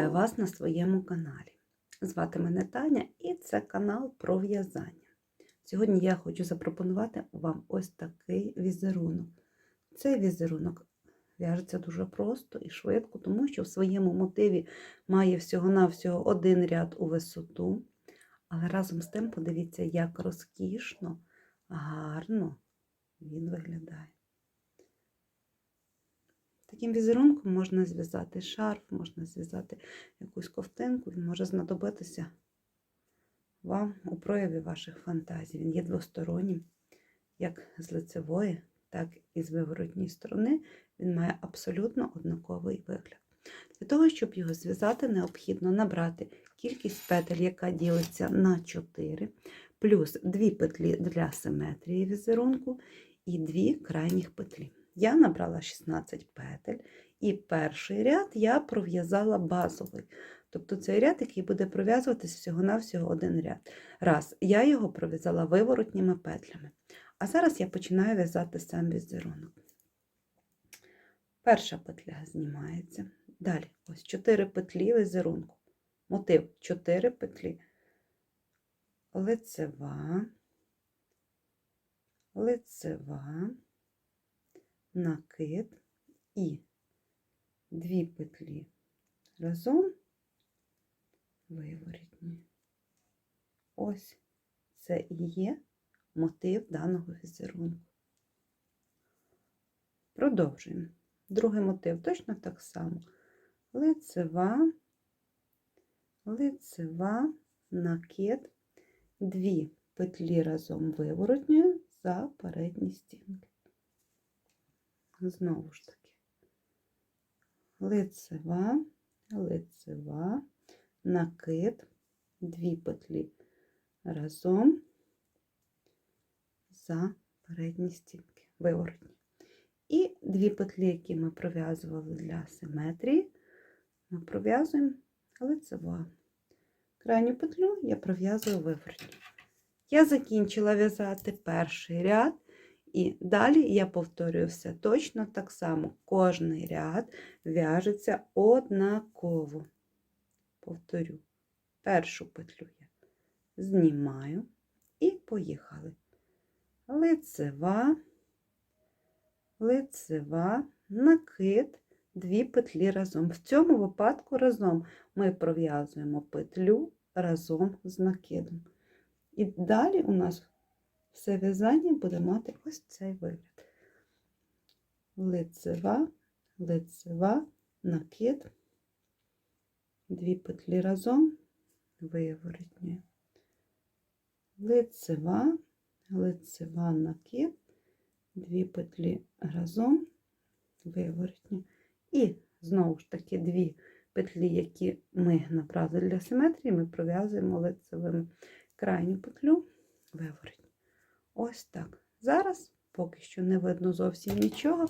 Вітаю вас на своєму каналі. Звати мене Таня і це канал про в'язання. Сьогодні я хочу запропонувати вам ось такий візерунок. Цей візерунок в'яжеться дуже просто і швидко, тому що в своєму мотиві має всього-навсього один ряд у висоту. Але разом з тим подивіться, як розкішно, гарно він виглядає. Таким візерунком можна зв'язати шарф, можна зв'язати якусь ковтинку, він може знадобитися вам у прояві ваших фантазій. Він є двостороннім, як з лицевої, так і з виворотньої сторони. Він має абсолютно однаковий вигляд. Для того, щоб його зв'язати, необхідно набрати кількість петель, яка ділиться на 4, плюс 2 петлі для симетрії візерунку і 2 крайніх петлі. Я набрала 16 петель, і перший ряд я пров'язала базовий. Тобто цей ряд, який буде пров'язуватися всього-навсього один ряд. Раз, я його пров'язала виворотніми петлями. А зараз я починаю в'язати сам візерунок. Перша петля знімається. Далі, ось 4 петлі візерунку. Мотив 4 петлі. Лицева, лицева накид і дві петлі разом виворітні. Ось це і є мотив даного візерунку. Продовжуємо. Другий мотив точно так само. Лицева, лицева, накид, дві петлі разом виворотньою за передні стінки знову ж таки, лицева, лицева, накид, дві петлі разом за передні стінки, виворотні. І дві петлі, які ми пров'язували для симетрії, ми пров'язуємо лицева. Крайню петлю я пров'язую виворотню. Я закінчила в'язати перший ряд. І далі я повторюю все точно так само. Кожний ряд в'яжеться однаково. Повторю, першу петлю я знімаю і поїхали. Лицева, лицева, накид, дві петлі разом. В цьому випадку разом ми пров'язуємо петлю разом з накидом. І далі у нас все в'язання буде мати ось цей вигляд. Лицева, лицева, накид, дві петлі разом, виворотні. Лицева, лицева, накид, дві петлі разом, виворотні. І знову ж таки дві петлі, які ми набрали для симетрії, ми пров'язуємо лицевим крайню петлю виворотні. Ось так. Зараз поки що не видно зовсім нічого,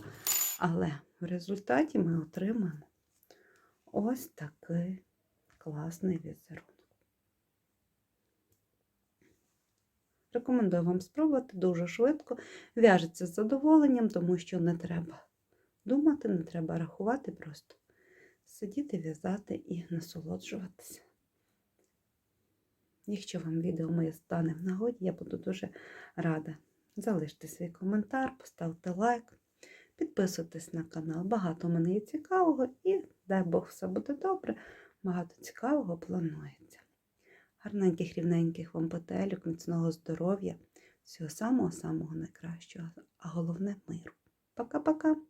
але в результаті ми отримаємо ось такий класний візерунок. Рекомендую вам спробувати дуже швидко. В'яжеться з задоволенням, тому що не треба думати, не треба рахувати, просто сидіти, в'язати і насолоджуватися. Якщо вам відео моє стане в нагоді, я буду дуже рада. Залиште свій коментар, поставте лайк, підписуйтесь на канал. Багато в мене є цікавого і, дай Бог, все буде добре, багато цікавого планується. Гарненьких, рівненьких вам петелюк, міцного здоров'я, всього самого-самого найкращого, а головне миру. Пока-пока!